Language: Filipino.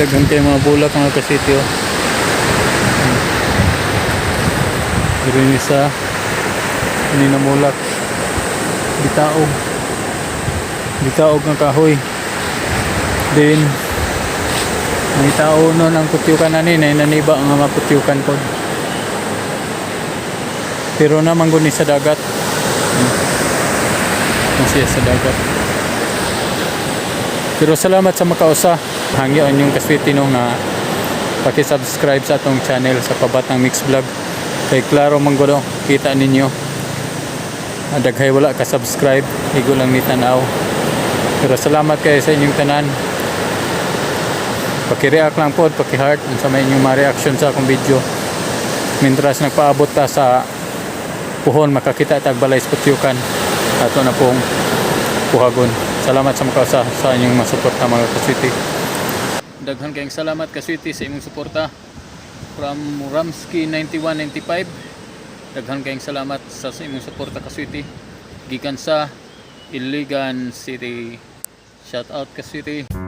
Daghan kayo mga bulak mga kasityo. Pero yung isa, hindi. Bitaog. Bitaog ng kahoy. Then, may tao nun ang putyukan na nina, naniba ang mga putyukan ko. Pero naman guni sa dagat. Hmm. Kung siya sa dagat. Pero salamat sa makausa. Hangyo ang inyong kaswiti no nga paki-subscribe sa atong channel sa Pabatang Mix Vlog. Kay klaro manggulo, kita ninyo. Daghay wala ka subscribe, higo lang ni tanaw. Pero salamat kayo sa inyong tanan. Paki-react lang po, paki-heart sa may inyong mga reaction sa akong video. Mintras nagpaabot ta sa puhon makakita tag balay sa putyukan. Ato na pong puhagon. Salamat sa makausa sa inyong masuporta mga kaswiti. Daghan kayong salamat kaswiti sa inyong suporta. From Ramsky 9195. Daghan kayong salamat sa, inyong suporta kaswiti. Gikan sa Iligan City. Shout out kaswiti.